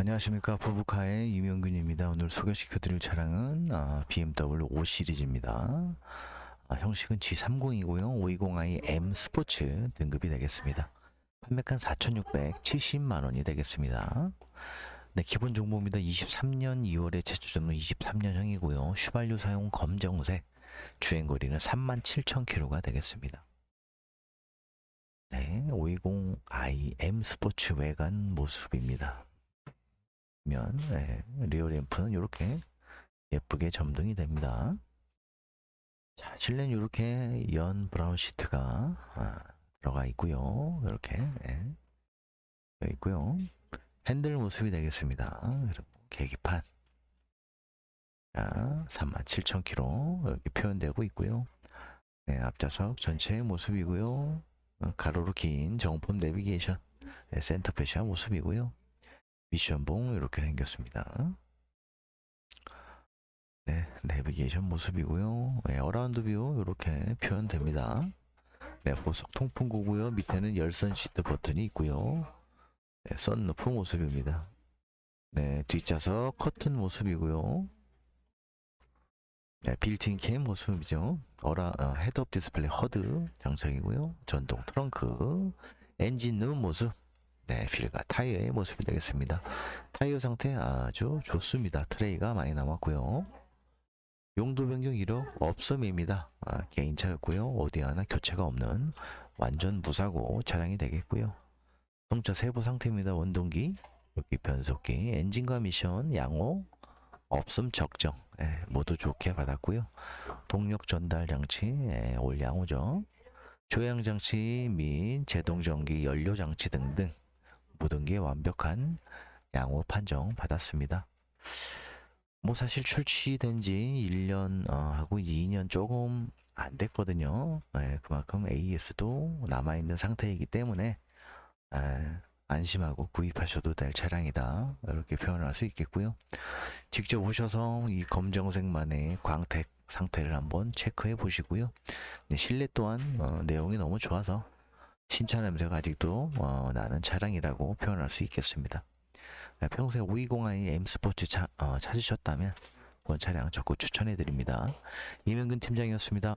안녕하십니까 부부카의 이명균입니다. 오늘 소개시켜드릴 차량은 아, BMW 5 시리즈입니다. 아, 형식은 G30이고요. 520i M 스포츠 등급이 되겠습니다. 판매가 4,670만 원이 되겠습니다. 네, 기본 정보입니다. 23년 2월에 제조전은 23년형이고요. 휘발유 사용 검정색, 주행거리는 37,000km가 되겠습니다. 네, 520i M 스포츠 외관 모습입니다. 면 네, 리어 램프는 이렇게 예쁘게 점등이 됩니다. 자, 실내는 이렇게 연 브라운 시트가 아, 들어가 있고요. 이렇게 네, 되어 있고요. 핸들 모습이 되겠습니다. 그리고 계기판 자, 37,000km 여기 표현되고 있고요. 네, 앞좌석 전체의 모습이고요. 어, 가로로 긴 정품 내비게이션 네, 센터 패시아 모습이고요. 미션봉 이렇게 생겼습니다. 네, 내비게이션 모습이고요. 네, 어라운드 뷰 이렇게 표현됩니다. 네, 후석 통풍구고요. 밑에는 열선 시트 버튼이 있고요. 네, 썬루프 모습입니다. 네, 뒷좌석 커튼 모습이고요. 네, 빌트인 캠 모습이죠. 어라 어, 헤드업 디스플레이 허드 장착이고요. 전동 트렁크, 엔진 룸 모습. 네, 휠과 타이어의 모습이 되겠습니다. 타이어 상태 아주 좋습니다. 트레이가 많이 남았고요. 용도 변경 이력 없음입니다. 아, 개인차였고요. 어디 하나 교체가 없는 완전 무사고 차량이 되겠고요. 자동차 세부 상태입니다. 원동기, 여기 변속기, 엔진과 미션, 양호, 없음 적정 예, 모두 좋게 받았고요. 동력 전달 장치 예, 올 양호죠. 조향 장치 및 제동 전기 연료 장치 등등 모든 게 완벽한 양호 판정 받았습니다. 뭐 사실 출시된 지 1년 어, 하고 2년 조금 안 됐거든요. 예, 그만큼 AS도 남아있는 상태이기 때문에 예, 안심하고 구입하셔도 될 차량이다. 이렇게 표현할 수 있겠고요. 직접 오셔서 이 검정색만의 광택 상태를 한번 체크해 보시고요. 네, 실내 또한 어, 내용이 너무 좋아서 신차 냄새가 아직도 어, 나는 차량이라고 표현할 수 있겠습니다. 네, 평소에 520i M 스포츠 차, 어, 찾으셨다면 본 차량 적극 추천해 드립니다. 이명근 팀장이었습니다.